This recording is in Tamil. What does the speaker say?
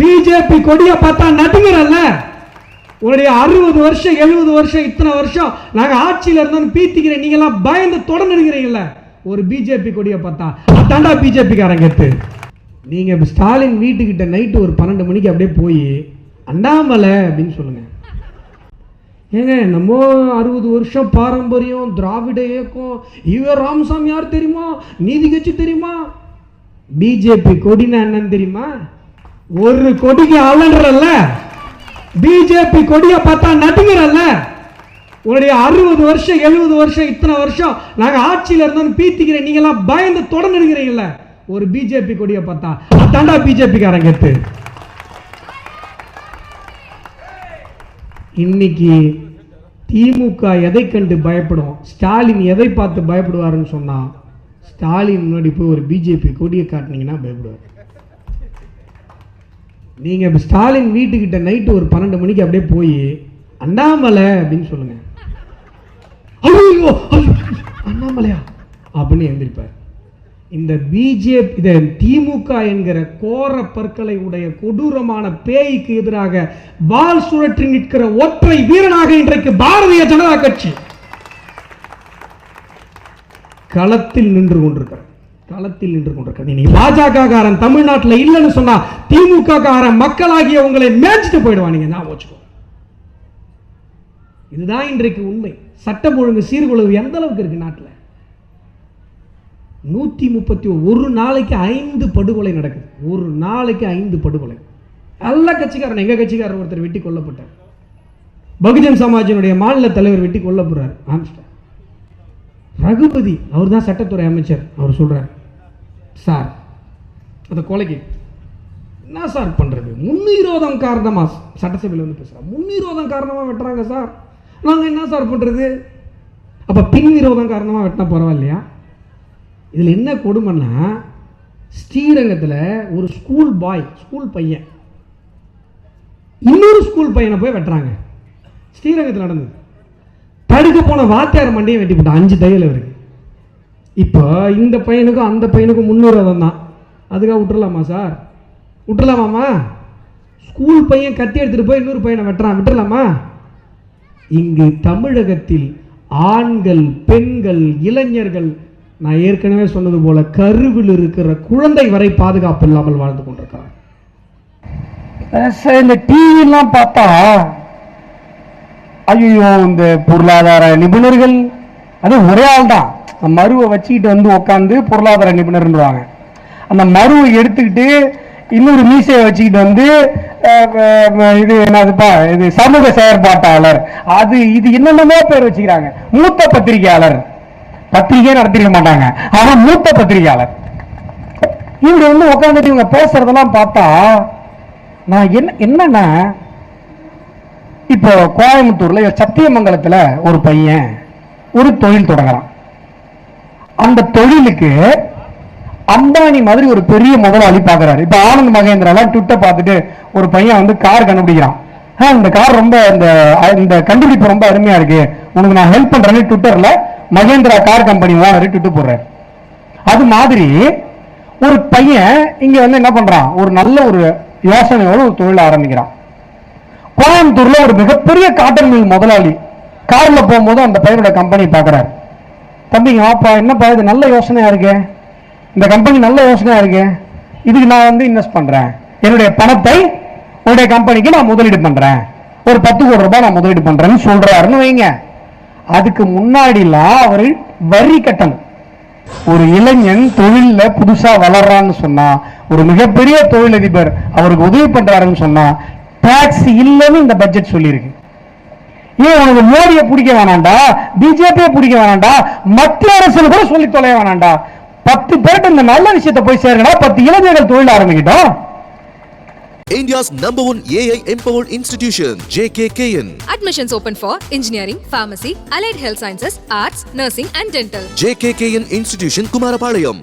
பிஜேபி கொடியை பார்த்தா நடுங்கிறல்ல? உங்களுடைய அறுபது வருஷம் எழுபது வருஷம் இத்தனை வருஷம் நாங்கள் ஆட்சியில் இருந்தோம் பீத்திக்கிறேன். நீங்களாம் பயந்து தொடர்ந்துடுங்கிறீங்கள ஒரு பிஜேபி கொடியை பார்த்தா. அதாண்டா பிஜேபி காரங்க எத்து ஸ்டாலின் வீட்டுக்கிட்ட நைட்டு ஒரு பன்னெண்டு மணிக்கு அப்படியே போய் அண்ணாமலை அப்படின்னு சொல்லுங்கள் ஏங்க நம்ம அறுபது வருஷம் பாரம்பரியம் திராவிட இயக்கம் இவர் ராமசாமி யார் தெரியுமா? நீதி கட்சி தெரியுமா? பிஜேபி கொடினா என்னன்னு தெரியுமா? ஒரு கொடிக்கு அலன்றல்ல பிஜேபி கொடியை பார்த்தா நடுங்கிறல்ல? உன்னுடைய அறுபது வருஷம் எழுபது வருஷம் இத்தனை வருஷம் நாங்கள் ஆட்சியில இருந்தோம்னு பீத்திக்கிறேன். நீங்க எல்லாம் பயந்து தொடர்ந்து இருக்கிறீங்கல்ல ஒரு பிஜேபி கொடியை பார்த்தா. அதாண்டா பிஜேபி எத்து இன்னைக்கு திமுக எதை கண்டு பயப்படும் ஸ்டாலின் எதை பார்த்து பயப்படுவாருன்னு சொன்னா ஸ்டாலின் முன்னாடி போய் ஒரு பிஜேபி கொடியை காட்டினீங்கன்னா பயப்படுவார். நீங்க ஸ்டாலின் வீட்டுக்கிட்ட நைட்டு ஒரு பன்னெண்டு மணிக்கு அப்படியே போய் அண்ணாமலை அப்படின்னு சொல்லுங்க. ஐயோ அண்ணாமலையா? அப்படின்னு எழுந்திருப்பார். இந்த பிஜேபி இதை திமுக என்கிற கோர பற்களை உடைய கொடூரமான பேய்க்கு எதிராக வால் சுழற்றி நிற்கிற ஒற்றை வீரனாக இன்றைக்கு பாரதிய ஜனதா கட்சி. களத்தில் நின்று கொண்டிருக்கிறார். களத்தில் நின்று கொண்டிருக்கிறார் நீ பாஜக காரன் தமிழ்நாட்டில் இல்லைன்னு சொன்னா திமுக காரன் மக்களாகிய உங்களை மேய்ச்சிட்டு போயிடுவானுங்க நான் வச்சுக்கோ. இதுதான் இன்றைக்கு உண்மை. சட்டம் ஒழுங்கு சீர்குலைவு எந்த அளவுக்கு இருக்கு நாட்டில்? நூற்றி முப்பத்தி ஒரு நாளைக்கு ஐந்து படுகொலை நடக்குது. ஒரு நாளைக்கு ஐந்து படுகொலை. நல்ல கட்சிக்காரன். எங்கள் கட்சிக்காரர் ஒருத்தர் வெட்டி கொல்லப்பட்டார். பகுஜன் சமாஜினுடைய மாநில தலைவர் வெட்டி கொல்லப்படுறார் ஆம்ஸ்டர். ரகுபதி அவர் தான் சட்டத்துறை அமைச்சர். அவர் சொல்கிறார் சார் அந்த கொலைக்கு என்ன சார் பண்ணுறது முன்னிரோதம் காரணமாக சட்டசபையில் வந்து பேசுகிறோம் முன்னிரோதம் காரணமாக வெட்டுறாங்க சார். நாங்கள் என்ன சார் பண்ணுறது அப்போ பின் விரோதம் காரணமாக வெட்டினா பரவாயில்லையா? இதில் என்ன கொடுமைன்னா ஸ்ரீரங்கத்தில் ஒரு ஸ்கூல் பாய் ஸ்கூல் பையன் இன்னொரு ஸ்கூல் பையனை போய் வெட்டுறாங்க. ஸ்ரீரங்கத்தில் நடந்தது. தடுக்க போன வாத்தியார் மண்டையை வெட்டி போட்டான். அஞ்சு தையல் இருக்கு இப்போ இந்த பையனுக்கும் அந்த பையனுக்கும் முன்னுரிதம் தான் அதுக்காக விட்டுறலாமா சார்? விட்டுறலாமாம்மா? ஸ்கூல் பையன் கத்தி எடுத்துகிட்டு போய் இன்னொரு பையனை வெட்டுறான். விட்டுறலாமா? இங்கு தமிழகத்தில் ஆண்கள் பெண்கள் இளைஞர்கள் நான் ஏற்கனவே சொன்னது போல கருவில் இருக்கிற குழந்தை வரை பாதுகாப்பு இல்லாமல் வாழ்ந்து கொண்டிருக்கிறார். சார் இந்த டிவிலாம் பார்த்தா ஐயோ இந்த பொருளாதார நிபுணர்கள் அது ஒரே ஆள் தான் மருவை வச்சுக்கிட்டு வந்து உட்காந்து பொருளாதார நிபுணர்ன்றாங்க அந்த மருவை எடுத்துக்கிட்டு இன்னொரு மீசையை வச்சுக்கிட்டு வந்து இது என்னதுப்பா இது சமூக செயற்பாட்டாளர். அது இது என்னென்னமோ பேர் வச்சுக்கிறாங்க. மூத்த பத்திரிகையாளர். பத்திரிகையே நடத்திருக்க மாட்டாங்க. ஆனால் மூத்த பத்திரிகையாளர். இவங்க வந்து உட்காந்துட்டு இவங்க பேசுறதெல்லாம் பார்த்தா நான் என்ன என்னன்னா இப்போ கோயம்புத்தூர்ல சத்தியமங்கலத்தில் ஒரு பையன் ஒரு தொழில் தொடங்குறான். அந்த தொழிலுக்கு அம்பானி மாதிரி ஒரு பெரிய முதலாளி பாக்குறாரு இப்ப ஆனந்த் மகேந்திராலாம் ட்விட்டர் பார்த்துட்டு ஒரு பையன் வந்து கார் கண்டுபிடிக்கிறான். "ஆ, இந்த கார் ரொம்ப இந்த இந்த கண்டுபிடிப்பு ரொம்ப அருமையா இருக்கு. உனக்கு நான் ஹெல்ப் பண்றேன்னு ட்விட்டர்ல Mahindra car company owner Twitter போடுறேன் அது மாதிரி ஒரு பையன் இங்க வந்து என்ன பண்றான்? ஒரு நல்ல ஒரு யோசனையோட ஒரு தொழில் ஆரம்பிக்கிறான். கோயம்புத்தூர்ல ஒரு மிகப்பெரிய காட்டன் மில் முதலாளி கார்ல போகும்போது அந்த பையனோட கம்பெனி பாக்குறாரு தம்பிங்க வாப்பா என்னப்பா இது? நல்ல யோசனையாக இருக்கு. இந்த கம்பெனி நல்ல யோசனையாக இருக்கு. இதுக்கு நான் வந்து இன்வெஸ்ட் பண்ணுறேன் என்னுடைய பணத்தை உன்னுடைய கம்பெனிக்கு நான் முதலீடு பண்ணுறேன் ஒரு பத்து கோடி ரூபாய் நான் முதலீடு பண்ணுறேன்னு சொல்கிறாருன்னு வைங்க. அதுக்கு முன்னாடிலாம் அவர் வரி கட்டணும். ஒரு இளைஞன் தொழிலில் புதுசா வளர்றான்னு சொன்னா ஒரு மிகப்பெரிய தொழிலதிபர் அவருக்கு உதவி பண்றாருன்னு சொன்னா டாக்ஸ் இல்லைன்னு இந்த பட்ஜெட் சொல்லியிருக்கு. ஏன் உனக்கு மோடியை பிடிக்க வேணாண்டா பிஜேபியை பிடிக்க வேணாண்டா மத்திய அரசு கூட சொல்லி தொலைய வேணாண்டா பத்து பேர்கிட்ட இந்த நல்ல விஷயத்தை போய் சேருங்கடா பத்து இளைஞர்கள் தொழில் ஆரம்பிக்கிட்டோம் India's number one AI empowered institution, JKKN. Admissions open for engineering, pharmacy, allied health sciences, arts, nursing, and dental. JKKN Institution, Kumarapalayam.